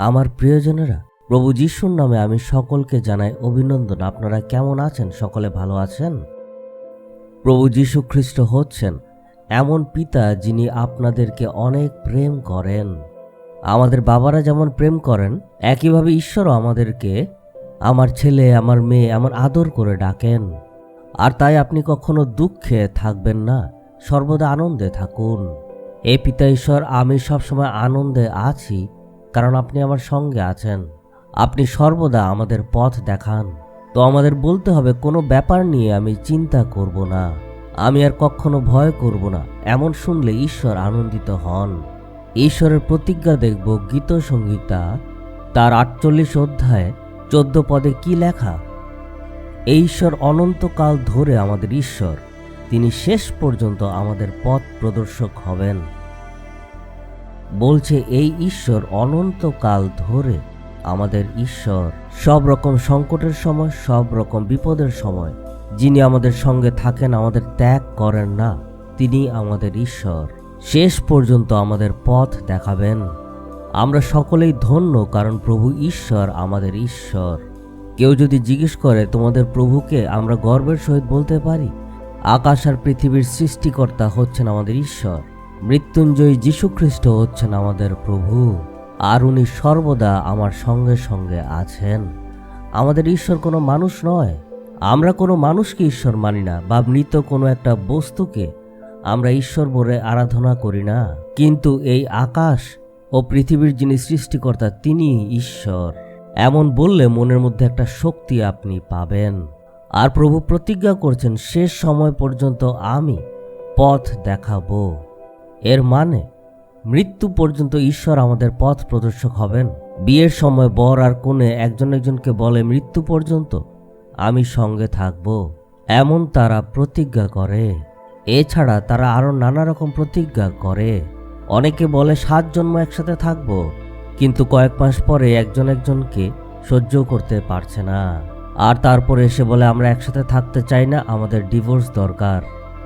আমার প্রিয়জনেরা, প্রভু যিশুর নামে আমি সকলকে জানাই অভিনন্দন। আপনারা কেমন আছেন? সকলে ভালো আছেন? প্রভু যীশু খ্রিস্ট হচ্ছেন এমন পিতা যিনি আপনাদেরকে অনেক প্রেম করেন। আমাদের বাবারা যেমন প্রেম করেন, একইভাবে ঈশ্বরও আমাদেরকে আমার ছেলে, আমার মেয়ে এমন আদর করে ডাকেন। আর তাই আপনি কখনো দুঃখে থাকবেন না, সর্বদা আনন্দে থাকুন। এ পিতা ঈশ্বর, আমি সবসময় আনন্দে আছি কারণ আপনি আমার সঙ্গে আছেন। আপনি সর্বদা আমাদের পথ দেখান। তো আমাদের বলতে হবে, কোনো ব্যাপার নিয়ে আমি চিন্তা করব না। আমি আর কখনো ভয় করব না। এমন শুনলে ঈশ্বর আনন্দিত হন। ঈশ্বরের প্রতিজ্ঞা দেখব, গীত সংহিতা, তার আটচল্লিশ অধ্যায়, চোদ্দ পদে কি লেখা? এই ঈশ্বর অনন্তকাল ধরে আমাদের ঈশ্বর। তিনি শেষ পর্যন্ত আমাদের পথ প্রদর্শক হবেন। বলছে, এই ঈশ্বর অনন্তকাল ধরে আমাদের ঈশ্বর। সব রকম সংকটের সময়, সব রকম বিপদের সময়। যিনি আমাদের সঙ্গে থাকেন, আমাদের ত্যাগ করেন না। তিনি আমাদের ঈশ্বর। শেষ পর্যন্ত আমাদের পথ দেখাবেন। আমরা সকলেই ধন্য, কারণ প্রভু ঈশ্বর আমাদের ঈশ্বর। কেউ যদি জিজ্ঞেস করে, তোমাদের প্রভুকে আমরা গর্বের সহিত বলতে পারি? আকাশ আর পৃথিবীর সৃষ্টিকর্তা হচ্ছেন আমাদের ঈশ্বর। মৃত্যুঞ্জয়ী যীশুখ্রিস্ট হচ্ছেন আমাদের প্রভু। আর উনি সর্বদা আমার সঙ্গে সঙ্গে আছেন। আমাদের ঈশ্বর কোনো মানুষ নয়। আমরা কোনো মানুষকে ঈশ্বর মানি না বা মৃত কোনো একটা বস্তুকে আমরা ঈশ্বর বলে আরাধনা করি না। কিন্তু এই আকাশ ও পৃথিবীর যিনি সৃষ্টিকর্তা তিনি ঈশ্বর। এমন বললে মনের মধ্যে একটা শক্তি আপনি পাবেন। আর প্রভু প্রতিজ্ঞা করছেন, শেষ সময় পর্যন্ত আমি পথ দেখাবো। এর মানে মৃত্যু পর্যন্ত ঈশ্বর আমাদের পথ প্রদর্শক হবেন। বিয়ের সময় বর আর কোণে একজন একজনকে বলে, মৃত্যু পর্যন্ত আমি সঙ্গে থাকব। এমন তারা প্রতিজ্ঞা করে। এছাড়া তারা আরও নানা রকম প্রতিজ্ঞা করে। অনেকে বলে, সাত জন্ম একসাথে থাকব। কিন্তু কয়েক মাস পরে একজন একজনকে সহ্য করতে পারছে না। আর তারপরে এসে বলে, আমরা একসাথে থাকতে চাই না, আমাদের ডিভোর্স দরকার।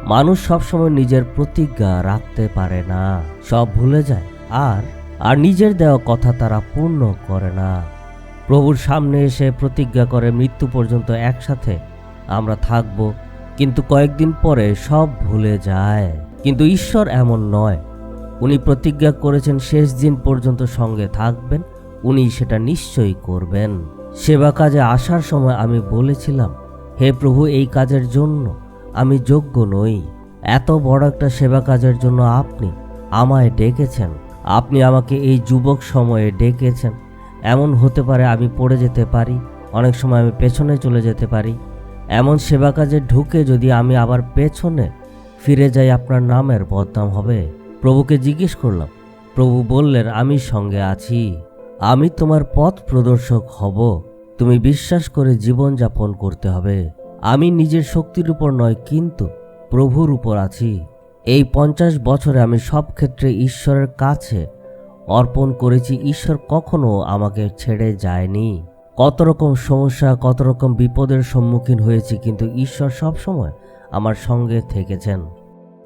মানুষ সবসময় নিজের প্রতিজ্ঞা রাখতে পারে না। সব ভুলে যায়। আর আর নিজের দেওয়া কথা তারা পূর্ণ করে না। প্রভুর সামনে এসে প্রতিজ্ঞা করে মৃত্যু পর্যন্ত একসাথে আমরা থাকব। কিন্তু কয়েকদিন পরে সব ভুলে যায়। কিন্তু ঈশ্বর এমন নয়। উনি প্রতিজ্ঞা করেছেন শেষ দিন পর্যন্ত সঙ্গে থাকবেন। উনি সেটা নিশ্চয়ই করবেন। সেবা কাজে আসার সময় আমি বলেছিলাম, হে প্রভু, এই কাজের জন্য আমি যোগ্য নই। এত বড় একটা সেবা কাজের জন্য আপনি আমায় ডেকেছেন। আপনি আমাকে এই যুবক সময়ে ডেকেছেন। এমন হতে পারে আমি পড়ে যেতে পারি, অনেক সময় আমি পেছনে চলে যেতে পারি। এমন সেবা কাজে ঢুকে যদি আমি আবার পেছনে ফিরে যাই, আপনার নামের বদনাম হবে। প্রভুকে জিজ্ঞেস করলাম, প্রভু বললেন, আমি সঙ্গে আছি। আমি তোমার পথ প্রদর্শক হব। তুমি বিশ্বাস করে জীবন যাপন করতে হবে। আমি নিজের শক্তির উপর নয়, কিন্তু প্রভুর উপর আছি। এই পঞ্চাশ বছরে আমি সব ক্ষেত্রে ঈশ্বরের কাছে অর্পণ করেছি। ঈশ্বর কখনো আমাকে ছেড়ে যায়নি। কত রকম সমস্যা, কত রকম বিপদের সম্মুখীন হয়েছি, কিন্তু ঈশ্বর সব সময় আমার সঙ্গে থেকেছেন।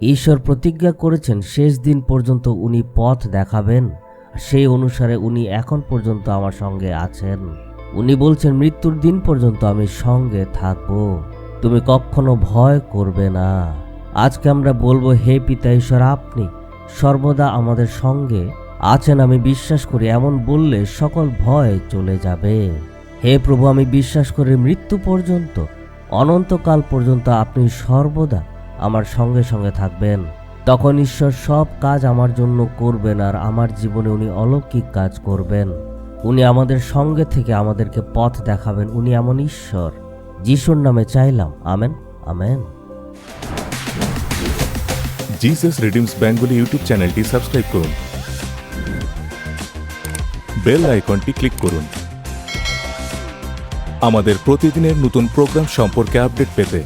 ঈশ্বর প্রতিজ্ঞা করেছেন, শেষ দিন পর্যন্ত উনি পথ দেখাবেন। সেই অনুসারে উনি এখন পর্যন্ত আমার সঙ্গে আছেন। উনি বলছেন, মৃত্যুর দিন পর্যন্ত আমি সঙ্গে থাকব। তুমি কখনো ভয় করবে না। আজকে আমরা বলব, হে পিতা ঈশ্বর, আপনি সর্বদা আমাদের সঙ্গে আছেন। আমি বিশ্বাস করি এমন বললে সকল ভয় চলে যাবে। হে প্রভু, আমি বিশ্বাস করি মৃত্যু পর্যন্ত, অনন্তকাল পর্যন্ত আপনি সর্বদা আমার সঙ্গে সঙ্গে থাকবেন। তখন ঈশ্বর সব কাজ আমার জন্য করবেন আর আমার জীবনে উনি অলৌকিক কাজ করবেন। উনি আমাদের সঙ্গে থেকে আমাদেরকে পথ দেখাবেন। উনি এমন ঈশ্বর, যিশুর নামে চাইলাম। Amen amen. Jesus redeems Bengali YouTube চ্যানেলটি সাবস্ক্রাইব করুন। বেল আইকনটি ক্লিক করুন। আমাদের প্রতিদিনের নতুন প্রোগ্রাম সম্পর্কে আপডেট পেতে